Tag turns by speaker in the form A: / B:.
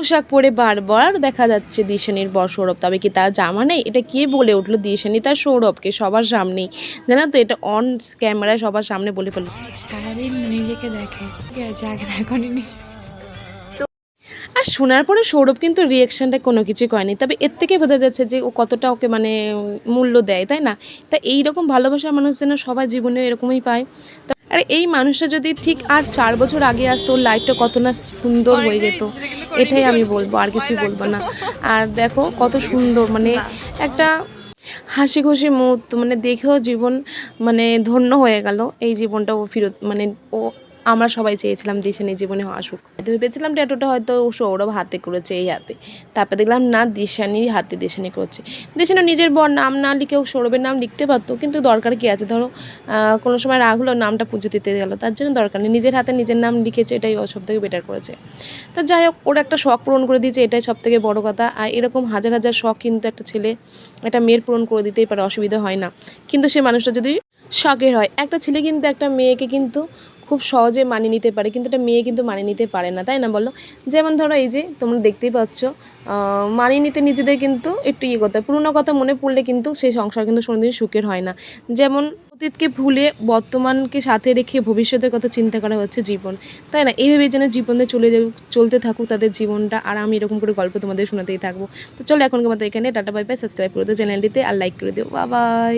A: পোশাক পরে বারবার দেখা যাচ্ছে দিশানির বর সৌরভ। তবে কি তার জামা নেই? এটা কে বলে উঠল? দিশানি তার সৌরভকে সবার সামনেই। জানো তো এটা অন ক্যামেরায় সবার সামনে বলে ফেলল।
B: সারাদিন নিজেকে দেখে।
A: আর শোনার পরে সৌরভ কিন্তু রিয়াকশানটা কোনো কিছু করেনি। তবে এর থেকে বোঝা যাচ্ছে যে ও কতটা ওকে মানে মূল্য দেয় তাই না? তা এই রকম ভালোবাসার মানুষ যেন সবাই জীবনে এরকমই পায়। আর এই মানুষটা যদি ঠিক আর চার বছর আগে আসতো ওর লাইফটা কত না সুন্দর হয়ে যেত। এটাই আমি বলব আর কিছু বলব না। আর দেখো কত সুন্দর মানে একটা হাসি খুশি মুহূর্ত মানে দেখেও জীবন মানে ধন্য হয়ে গেল এই জীবনটা ও ফিরত মানে ও আমরা সবাই চেয়েছিলাম দিশানি জীবনে আসুক। ভেবেছিলাম ট্যাটুটা হয়তো সৌরভ হাতে করেছে এই হাতে। তারপর দেখলাম, না, দিশানির হাতে দিশানি করছে। দিশানি নিজের বর, নাম না লিখেও সৌরভের নাম লিখতে পারতো, কিন্তু দরকার কি আছে? ধরো কোনো সময় রাগ হলো নামটা পুজো দিতে গেল, তার জন্য দরকার নেই। নিজের হাতে নিজের নাম লিখেছে, এটাই সব থেকে বেটার করেছে। তো যাই হোক, ওর একটা শখ পূরণ করে দিয়েছে, এটাই সব থেকে বড়ো কথা। আর এরকম হাজার হাজার শখ কিন্তু একটা ছেলে, একটা মেয়ের পূরণ করে দিতেই পারে, অসুবিধা হয় না। কিন্তু সে মানুষটা যদি শখের হয়, একটা ছেলে কিন্তু, একটা মেয়েকে কিন্তু খুব সহজে মানিয়ে নিতে পারে, কিন্তু একটা মেয়ে কিন্তু মানিয়ে নিতে পারে না, তাই না বলো? যেমন ধরো এই যে তোমরা দেখতেই পাচ্ছ মানিয়ে নিতে নিজেদের কিন্তু একটু ইয়ে করতে পুরোনো কথা মনে পড়লে কিন্তু সেই সংসার কিন্তু কোনোদিন সুখের হয় না। যেমন অতীতকে ভুলে বর্তমানকে সাথে রেখে ভবিষ্যতের কথা চিন্তা করা হচ্ছে জীবন, তাই না? এইভাবে যেন জীবনে চলে চলতে থাকুক তাদের জীবনটা, আর আমি এরকম করে গল্প তোমাদের শোনাতেই থাকব। তো চলো এখনকার মতো এখানে, টাটা, বাই বাই সাবস্ক্রাইব করে দিও চ্যানেলটিতে, আর লাইক করে দিও। বাবাই